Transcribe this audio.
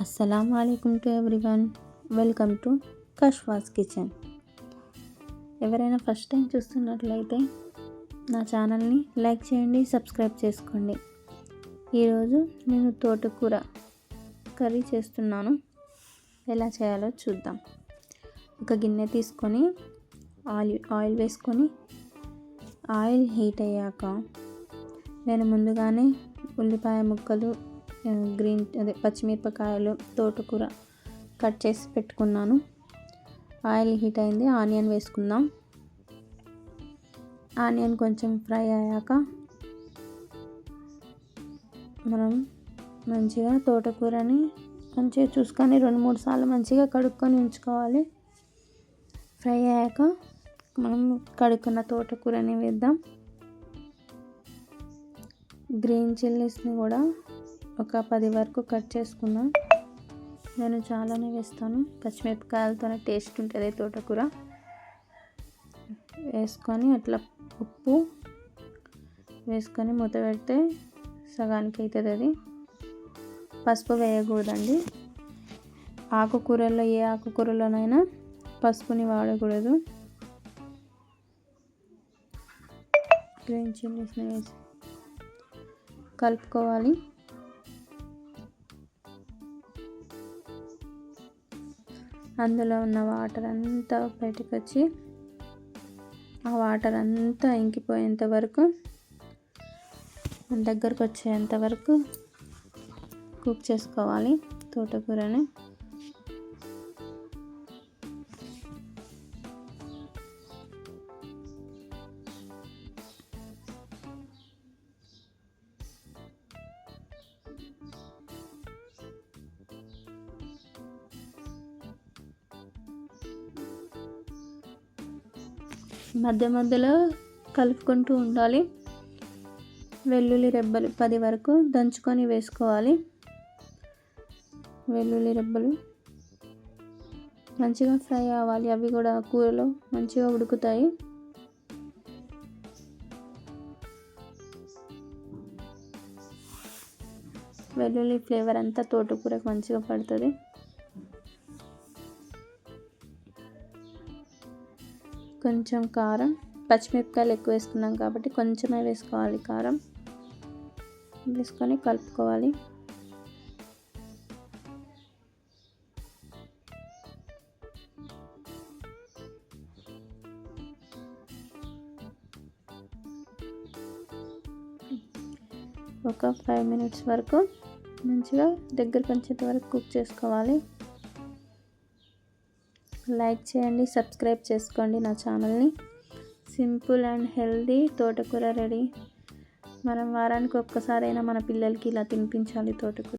అస్సలం అయికం to everyone. Welcome to కష్వాస్ కిచెన్. ఎవరైనా ఫస్ట్ టైం చూస్తున్నట్లయితే నా ఛానల్ని లైక్ చేయండి సబ్స్క్రైబ్ చేసుకోండి. ఈరోజు నేను తోటకూర కర్రీ చేస్తున్నాను. ఎలా చేయాలో చూద్దాం. ఒక గిన్నె తీసుకొని ఆయిల్ ఆయిల్ వేసుకొని ఆయిల్ హీట్ అయ్యాక నేను ముందుగానే ఉల్లిపాయ ముక్కలు గ్రీన్ అదే పచ్చిమిరపకాయలు తోటకూర కట్ చేసి పెట్టుకున్నాను. ఆయిల్ హీట్ అయింది. ఆనియన్ వేసుకుందాం. ఆనియన్ కొంచెం ఫ్రై అయ్యాక మనం మంచిగా తోటకూరని మంచిగా చూసుకొని రెండు మూడు సార్లు మంచిగా కడుక్కొని ఉంచుకోవాలి. ఫ్రై అయ్యాక మనం కడుక్కున్న తోటకూరని వేద్దాం. గ్రీన్ చిల్లీస్ని కూడా ఒక పది వరకు కట్ చేసుకున్నా. నేను చాలానే వేస్తాను. పచ్చిమిరపకాయలతోనే టేస్ట్ ఉంటుంది తోటకూర. వేసుకొని అట్లా ఉప్పు వేసుకొని మూత పెడితే సగానికి అవుతుంది అది. పసుపు వేయకూడదండి. ఆకుకూరల్లో ఏ ఆకుకూరలోనైనా పసుపుని వాడకూడదు. గ్రీన్ చిల్లీస్ని వేసి కలుపుకోవాలి. అందులో ఉన్న వాటర్ అంతా బయటకు వచ్చి ఆ వాటర్ అంతా ఇంకిపోయేంత వరకు దగ్గరకు వచ్చేంత వరకు కుక్ చేసుకోవాలి తోటకూరని. మధ్య మధ్యలో కలుపుకుంటూ ఉండాలి. వెల్లుల్లి రెబ్బలు పది వరకు దంచుకొని వేసుకోవాలి. వెల్లుల్లి రెబ్బలు మంచిగా ఫ్రై అవ్వాలి. అవి కూడా కూరలో మంచిగా ఉడుకుతాయి. వెల్లుల్లి ఫ్లేవర్ అంతా తోటకూరకు మంచిగా పడుతుంది. కొంచెం కారం పచ్చిమిరపకాయలు ఎక్కువ వేసుకున్నాం కాబట్టి కొంచెమే వేసుకోవాలి కారం. వేసుకొని కలుపుకోవాలి. ఒక ఫైవ్ మినిట్స్ వరకు మంచిగా దగ్గర వచ్చేంత వరకు కుక్ చేసుకోవాలి. లైక్ చేయండి సబ్స్క్రైబ్ చేసుకోండి నా ఛానల్ని. సింపుల్ అండ్ హెల్దీ తోటకూర రెడీ. మనం వారానికి ఒక్కసారైనా మన పిల్లలకి ఇలా తినిపించాలి తోటకూర.